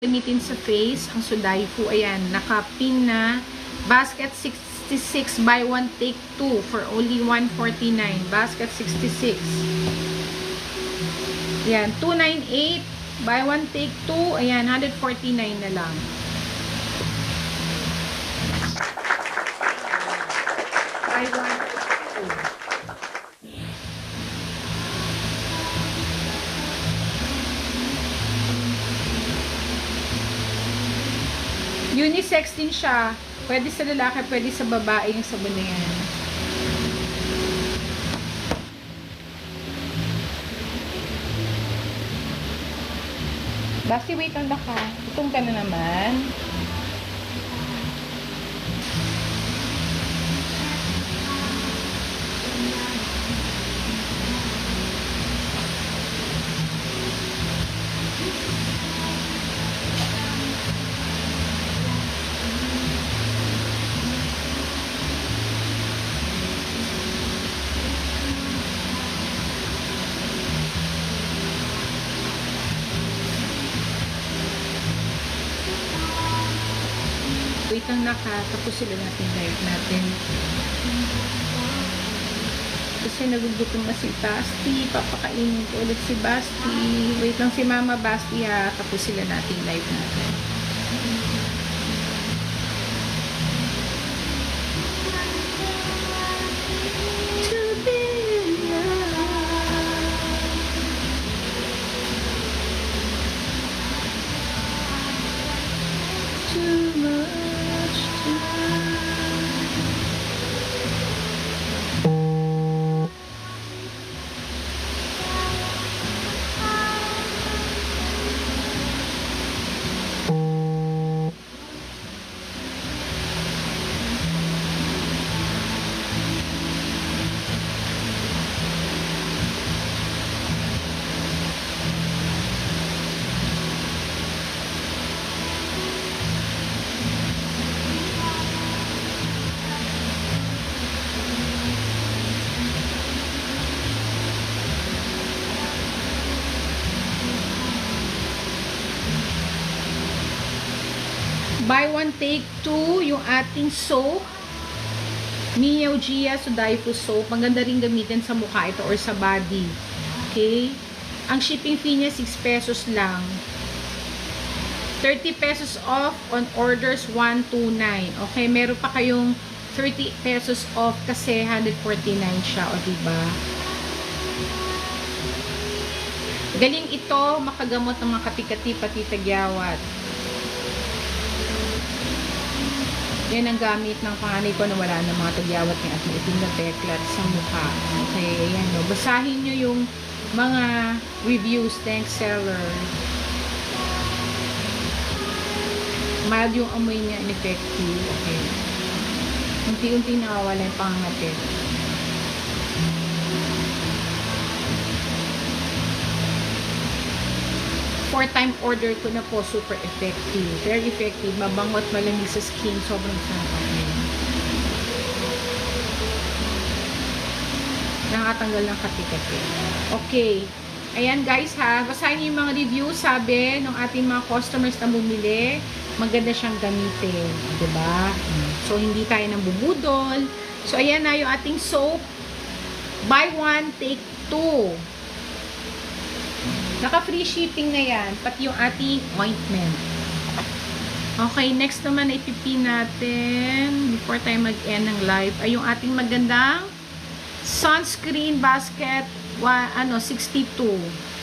gamitin sa face ang Sudaifu. Ayan, nakapin na basket 66 by 1 take 2 for only 149. Basket 66. Ayan, 298 by 1 take 2. Ayan, 149 na lang. By 1 Unisex din siya. Pwede sa lalaki, pwede sa babae yung sabon na yan. Basti, wait lang ka. Itong ka na naman. Wait lang naka. Tapos sila natin live natin. Kasi nagugutom na si Basti. Papakainin ko ulit si Basti. Wait lang si Mama Basti ha. Tapos sila natin live natin. Buy one, take two, yung ating soap. Mio Gia Sudaifu soap. Maganda rin gamitin sa mukha ito or sa body. Okay? Ang shipping fee niya 6 pesos lang. 30 pesos off on orders 129. Okay, meron pa kayong 30 pesos off kasi 149 siya, o diba? Galing ito, makagamot ng mga katikati pati tagyawat. Yan ang gamit ng panganay ko na wala ng mga tagyawat ni at itim na teklat sa mukha. Okay, ayan no. Basahin nyo yung mga reviews, thanks seller. Mild yung amoy niya, ineffective. Okay. Unti-unti nakawala yung pangangatin. Four time order ko na po, super effective. Very effective. Mabango at malamig sa skin. Sobrang sarap. Nakatanggal ng kati-kati. Okay. Ayan guys ha. Basahin niyo yung mga review. Sabi ng ating mga customers na bumili, maganda siyang gamitin. Diba? So, hindi tayo nang bubudol. So, ayan na yung ating soap. Buy one, take two. Naka-free shipping na yan. Pati yung ating ointment. Okay, next naman na ipipin natin before tayo mag-end ng live ay yung ating magandang sunscreen basket wa, ano, 62.